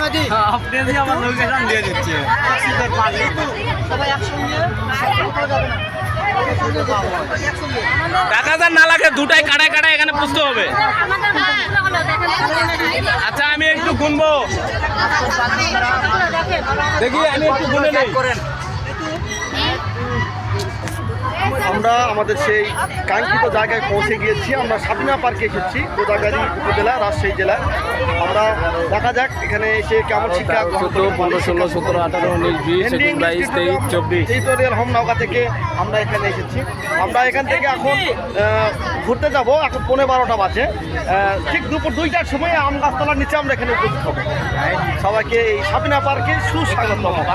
আপনি যে আমার লোকেশন দিয়ে দিচ্ছে। দেখা যাক না। লাগে দুটাই কাটায় কাটায় এখানে পুষতে হবে। আচ্ছা আমি একটু গুনবো। দেখি আমি একটু গুনে নেই। আমরা আমাদের সেই কাঙ্ক্ষিত জায়গায় পৌঁছে গিয়েছি। আমরা সাবিনা পার্কে এসেছি। গোদাগাড়ি উপজেলা রাজশাহী জেলা। আমরা দেখা যাক এখানে এসে কেমন শিক্ষা চোদ্দ পনেরো ষোলো সতেরো আঠারো উনিশ বিশ বাইশ তেইশ চব্বিশ। টিউটোরিয়াল হোম নৌকা থেকে আমরা এখানে এসেছি। আমরা এখান থেকে এখন ঘুরতে যাব। এখন পনেরো বারোটা বাজে। ঠিক দুপুর দুইটার সময় আম গাছতলার নিচে আমরা এখানে উপস্থিত হব। সবাইকে এই সাবিনা পার্কে সুস্বাগত শিবা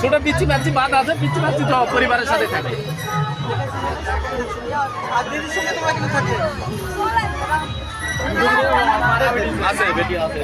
ছোট পিচ্ছি পাচ্ছি বাদ আছে পিচ্ছি পাচ্ছি তো পরিবারের সাথে থাকে। আছে বেটি আছে